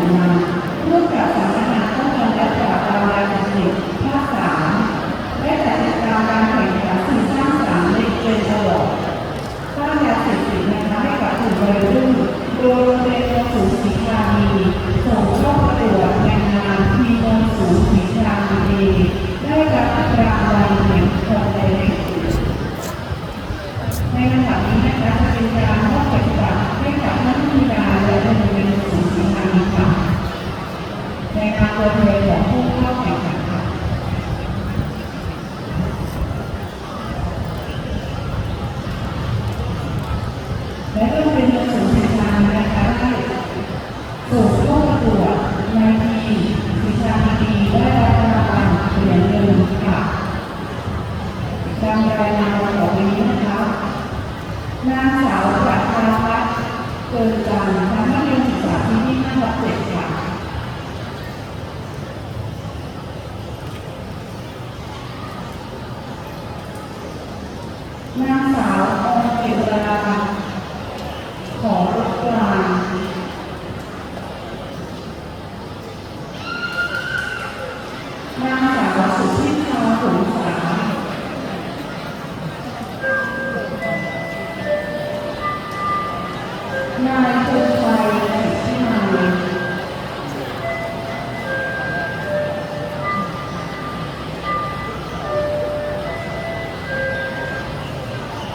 Thank you. ดังรายงานต่อไปนี้นะคะนางสาวกัตราวัฒน์เกิดจันทร์ทำหน้าที่ศึกษาที่ที่ห้ารับเจ็ดค่ะง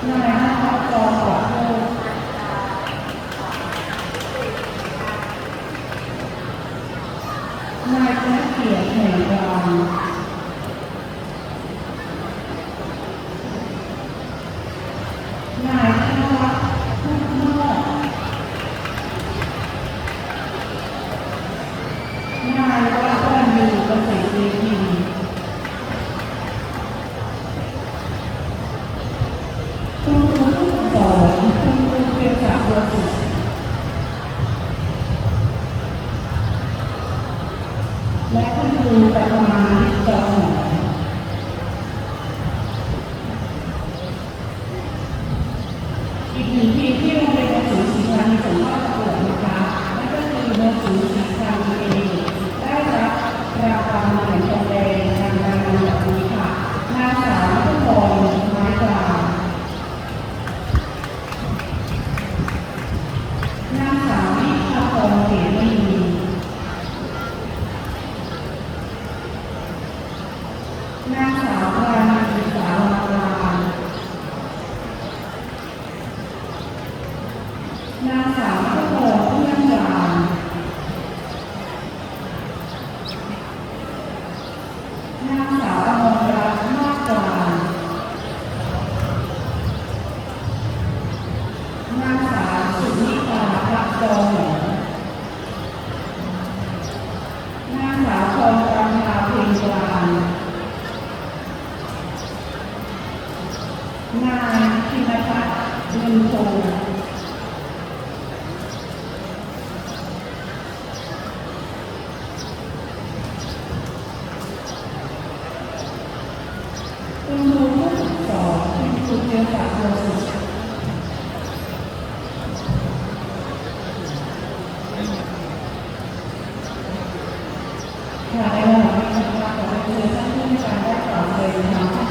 นายพระเกียรติแห่งการนายธนวัฒน์พุ่นอกนายวัฒน์มีประสิทธิ์ดี คือไปประมาณที่หนึ่งทีที่โงเรียนศูนย์ศรีกลางส่งเข้าประกวดนะคะนั่นก็คือโรงศูนย์ศรีกางเองได้รับรางวัลเหรียญงแดทางการงินแบบนี้ค่ะนางสาวทุกคน นายธินพัฒน์บุญโตคุณครูผู้ฝึกสอนคุณครูเจริญศักดิ์โลสุขค่ะในวันนี้นะคะขอเชิญท่านผู้การได้กล่าวเลยนะคะ